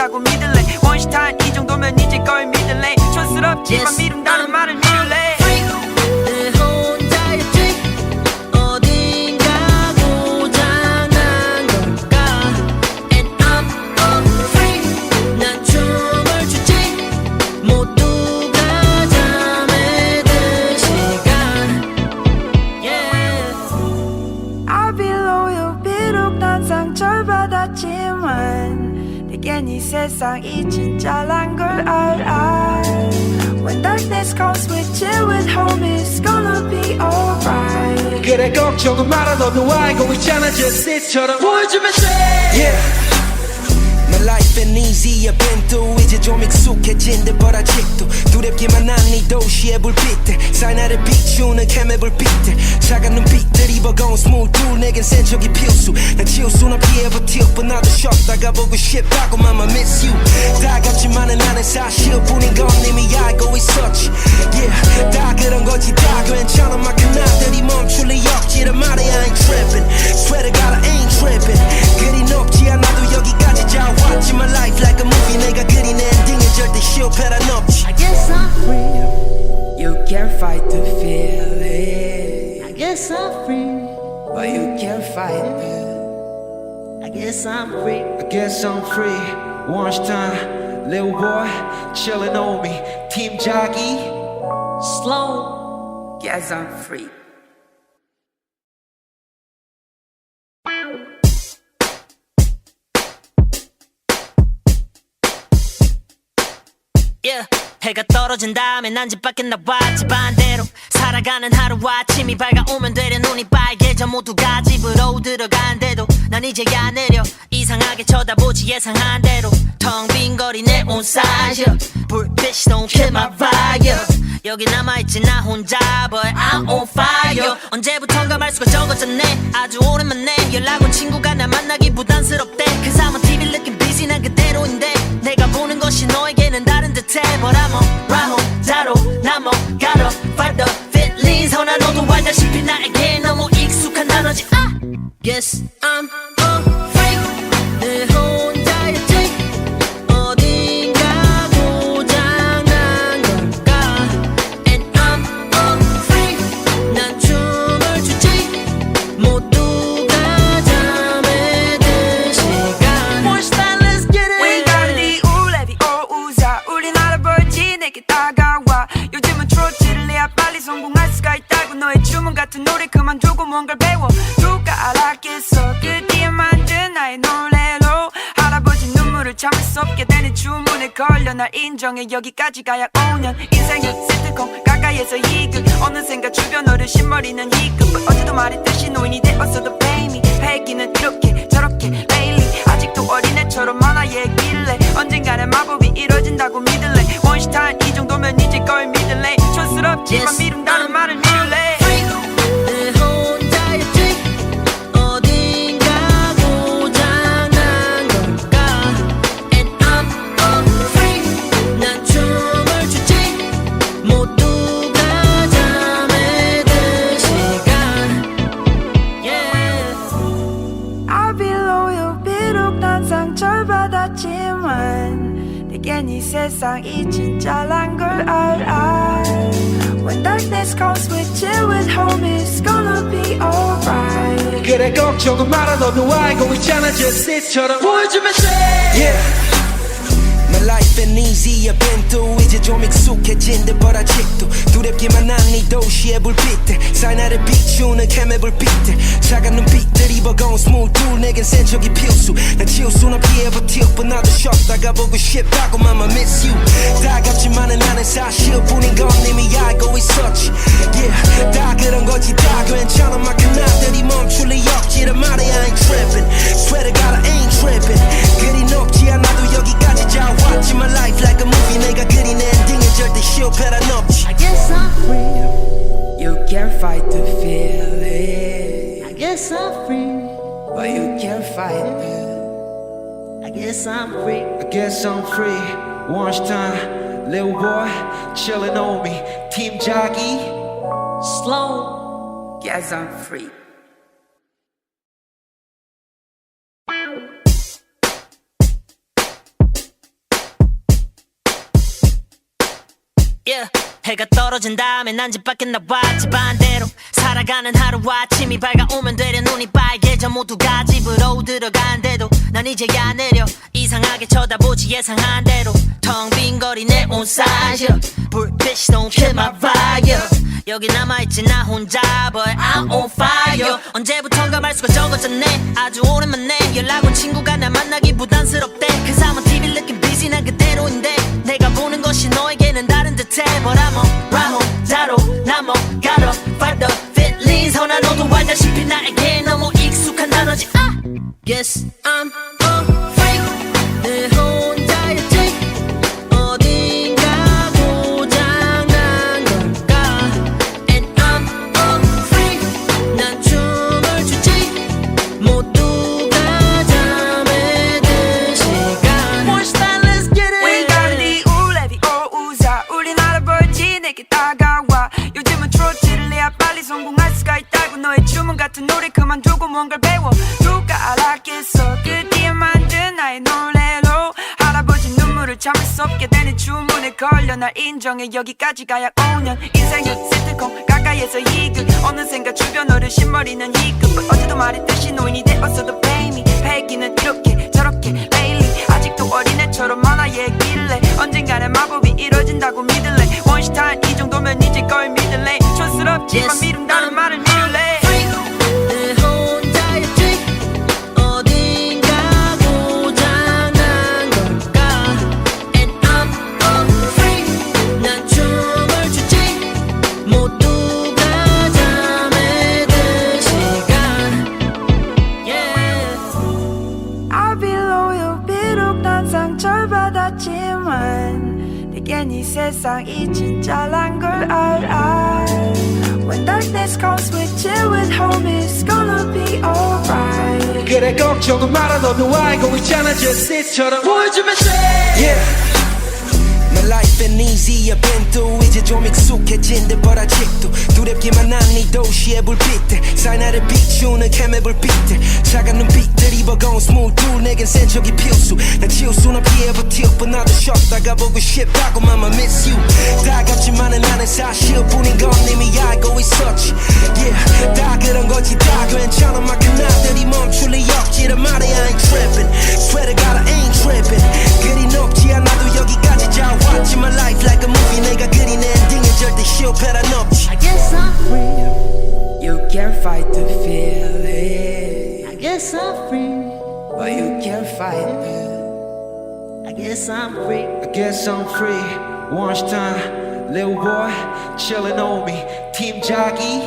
이뤄진다고 믿을래? 원시탄 이 정도면 이제 걸 믿을래? 촌스럽지만 Yes, I'm 말을 믿을래 이 세상이 진짜란 걸 알아 When darkness comes with you with home it's gonna be alright 그래 걱정은 말아 너도 알고 있잖아 just it처럼 보여주면 돼 yeah. Life ain't easy I've been through. 이제 좀 익숙해진 듯 아직도 두렵기만 한이 도시의 불빛에 사이나를 비추는 캠의 불빛에 차가운 눈빛들이 버거운 스몰 둘 내겐 센 적이 필수. 난 치울 수는 피해 버티고 나도 쉬었다가 보고 싶다고 mama miss you. 다갑지만은 나는 사실뿐인 건 이미 알고 있었지. Yeah 다 그런 거지. 다 괜찮은 만큼 나들이 I guess I'm free lunchtime little boy chillin' on me. 팀 자기 Slow. Yes I'm free. Yeah. 해가 떨어진 다음에 난 집 밖에 나왔지 반대로 살아가는 하루와 아침이 밝아오면 되려 눈이 빨개져 모두가 집으로 들어간대도 난 이제야 내려 이상하게 쳐다보지 예상한 대로 텅 빈 거리 내 온 사이어 불빛이 don't kill my fire. 여기 남아있지 나 혼자 but I'm on fire. 언제부턴가 말수가 적어졌네. 아주 오랜만에 연락 온 친구가 나 만나기 부담스럽대. 그 삶은 TV를 느낀 busy 난 그대로인데 내가 보는 것이 너에게는 다른 듯해. But I'm around 걸려 날 인정해. 여기까지 가야 5년. 인생은 시트콤. 가까이에서 이극. 어느샌가 주변 어르신머리는 희극. 어제도 말했듯이 노인이 되었어도 pay me. 패기는 이렇게 저렇게 레일리 아직도 어린애처럼 만화 얘기를 해. 언젠가는 마법이 이뤄진다고 믿을래. 원시탄 이 정도면 이제 걸 믿을래. 촌스럽지만 Yes, I'm 말을 믿을래. 내 세상이 진짜란 걸 알아 When darkness comes with you with home it's gonna be alright 그래 걱정은 말아 너도 알고 있잖아 just it처럼 보여주면 돼 yeah. My life ain't easy I've been through 이제 좀 익숙해진 듯 but 아직도 두렵기만 한이 도시의 불빛에 사이나를 비추는 캠의 불빛에 차가운 눈빛들이 버거운 스몰 둘 내겐 센 적이 필수 난 치울 수는 피해 버티고 but 나도 쉬었다가 보고 싶다고 mama miss you. 다갑지만은 나는 사실 뿐인 건 이미 알고 있었지 yeah 다 그런 거지 다 괜찮은 만큼 나들이 멈출 리 없지를 말해 I ain't tripping. Swear to God I ain't tripping. 그리 높지 않아도 여기까지 잘 왔지 My life like a movie 내가 그린 엔딩에 절대 실패란 없지 I guess I'm free You can't fight the feeling I guess I'm free. But you can't fight me. I guess I'm free. I guess I'm free. Lunchtime, little boy, chillin' on me. Team jockey, slow. Guess I'm free. Yeah. 해가 떨어진 다음에 난 집 밖에 나와 집 반대로 살아가는 하루 아침이 밝아오면 되려 눈이 빨개져 모두가 집으로 들어간대도 난 이제야 내려. 이상하게 쳐다보지 예상한 대로. 텅 빈 거리 내 온 사이어 불빛이 don't kill my fire. 여기 남아있지 나 혼자 but I'm on fire. 언제부턴가 말수가 적어졌네. 아주 오랜만에 연락 온 친구가 나 만나기 부담스럽대. 그 사람 TV를 느낀 busy 난 그대로인데. 내가 보는 것이 너에게는 다른 듯해. But I'm on right home 자로 넘어가러 Fight the 허나 너도 알다시피 나에게 너무 익숙한 단어지. 아! Guess I'm a freak. 내 혼자였지 어딘가 고장난 걸까? And I'm a freak. 난 춤을 추지. 모두가 잠에 든 시간. More style let's get it. The 울레비 오우자. 우리 나라 벌지 내게 다가와. 요즘은 트로트를 해야 빨리 성공 같은 노래 그만두고 뭔가를 배워. 누가 알았겠어? 그 뒤에 만든 나의 노래로. 할아버지 눈물을 참을 수 없게 되는 주문에 걸려 날 인정해. 여기까지 가야 5년. 인생은 시트콤 가까이에서 이극. 어느샌가 주변 어르신 머리는 희극. 어제도 말했듯이 노인이 되었어도 pay 패기는 이렇게 저렇게 레일리 아직도 어린애처럼 많아 얘길래 언젠가는 마법이 이뤄진다고 믿을래. 원시탄 이 정도면 이제 걸 믿을래. 촌스럽지만 Yes, 세상이 진짜란 걸 알아 When darkness comes we chill with homies Gonna be alright 그래 걱정은 말아 너도 알고 있잖아 just it처럼 보여주면 돼 Yeah. My life ain't easy, I've been through 이제 좀 익숙해진 듯 but 아직도 두렵기만 한이 도시의 불빛들 사이나를 비추는 캠의 불빛들 차가운 눈빛들이 버거운 tool 내겐 센 적이 필수. 난 지울 수는 피해 but 나도 쉬었다가 보고 싶다고. Mama miss you. 다갑지만은 나는 사실뿐인 건 이미 알고 있었지 Yeah 다 그런 거지 다 괜찮은 만큼 나들이 멈출 리 없지를 말해 I ain't tripping Swear to God I ain't tripping 그리 높지 않아도 여기까지 잘 왔지 My life like a movie 내가 그린 엔딩은 절대 실패란 없지 I guess I'm free You can't fight the feeling I guess I'm free But you can't fight it I guess I'm free I guess I'm free lunchtime little boy chilling on me. 팀 자기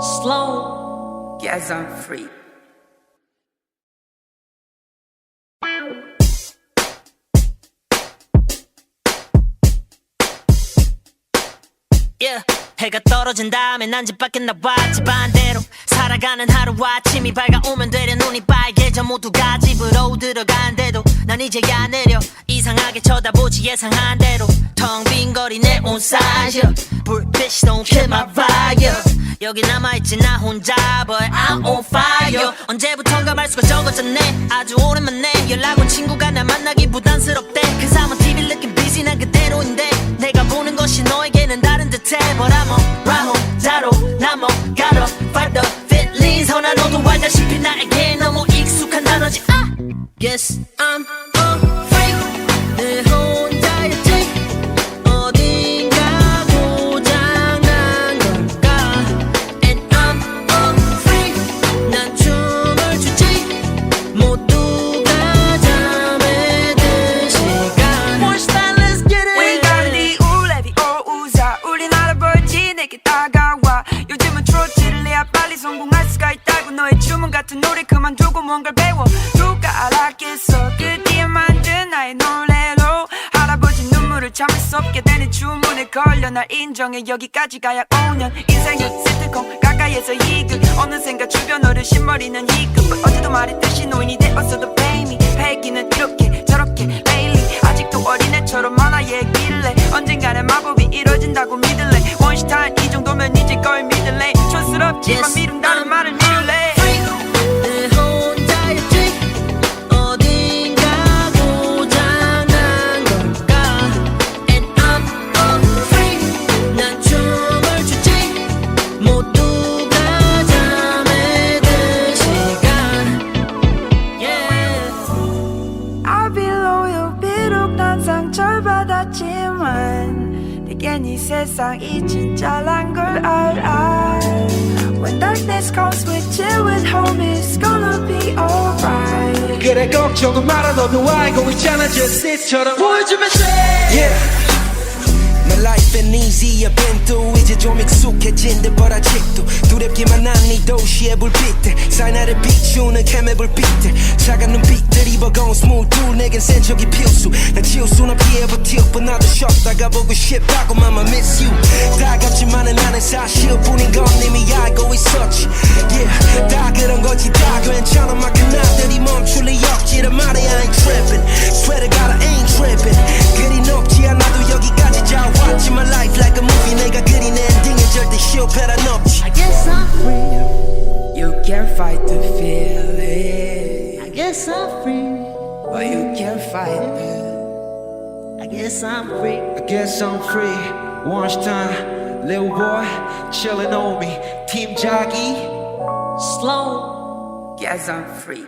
Slow. Guess I'm free. Yeah. 해가 떨어진 다음에 난 집 밖에 나와 집안대로 살아가는 하루 아침이 밝아오면 되려 눈이 빨개져 모두가 집으로 들어간대도 난 이제야 내려. 이상하게 쳐다보지 예상한 대로 텅 빈 거리 내 온 사이어 불빛이 don't kill my fire 여기 남아있지 나 혼자 but I'm on fire. 언제부턴가 말수가 적어졌네. 아주 오랜만에 연락 온 친구가 나 만나기 부담스럽대. 그 사람은 TV를 느낀 busy 난 그대로인데. 내가 보는 것이 너에게는 다른 듯해. But I'm on home 자로 넘어가러 Fight the feelings. 허나 너도 알다시피 나에게 너무 익숙한 단어지. 아! Guess 참을 수 없게 되는 주문에 걸려 날 인정해. 여기까지 가야 5년. 인생은 시트콤 가까이에서 이극. 어느샌가 주변 어르신 머리는 희극. 어제도 말했듯이 노인이 되었어도 pay 패기는 이렇게 저렇게 레일리 아직도 어린애처럼 많아 얘길래 언젠가는 마법이 이뤄진다고 믿을래. 원시탄 이 정도면 이제 걸 믿을래. 촌스럽지만 Yes, 미 상처받았지만 내겐 이 세상이 진짜란 걸 알아 When darkness comes with you and home it's gonna be alright 그래 걱정은 말아 너도 알고 있잖아 just it처럼 보여주면 돼 Yeah. My life ain't easy, I've been through. 이제 좀 익숙해진 듯 but 아직도. 두렵기만 한이 도시의 불빛들 사이나를 비추는 캠의 불빛들 차가운 눈빛들이 버거운 스몰 둘 내겐 센 적이 필수. 난 지울 수는 피해 but 나도 쉬었다가 보고 싶다고 mama miss you. 다갑지만은 나는 사실 뿐인 건 이미 알고 있었지. Yeah 다 그런 거지. 다 괜찮아. 만큼 나들이 멈출 리 없지 를 말해 I ain't tripping. Swear to God I ain't tripping I guess I'm free. You can't fight the feeling. I guess I'm free. But you can't fight it. I guess I'm free. I guess I'm free. Lunchtime, little boy, chillin' on me. Team Jockey, slow. Guess I'm free.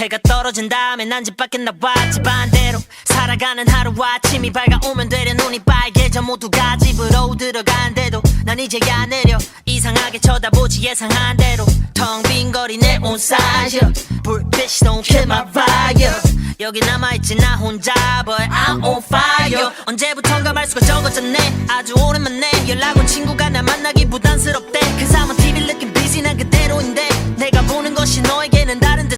해가 떨어진 다음에 난 집 밖에 나와 집안대로 살아가는 하루와 아침이 밝아오면 되려 눈이 빨개져 모두가 집으로 들어간대도 난 이제야 내려. 이상하게 쳐다보지 예상한 대로 텅 빈 거리 내 온 사이어 불빛이 don't kill my fire. 여기 남아있지 나 혼자 but I'm on fire. 언제부턴가 말수가 적어졌네. 아주 오랜만에 연락 온 친구가 나 만나기 부담스럽대. 그 삶은 TV를 느낀 busy 난 그대로인데 내가 보는 것이 너에게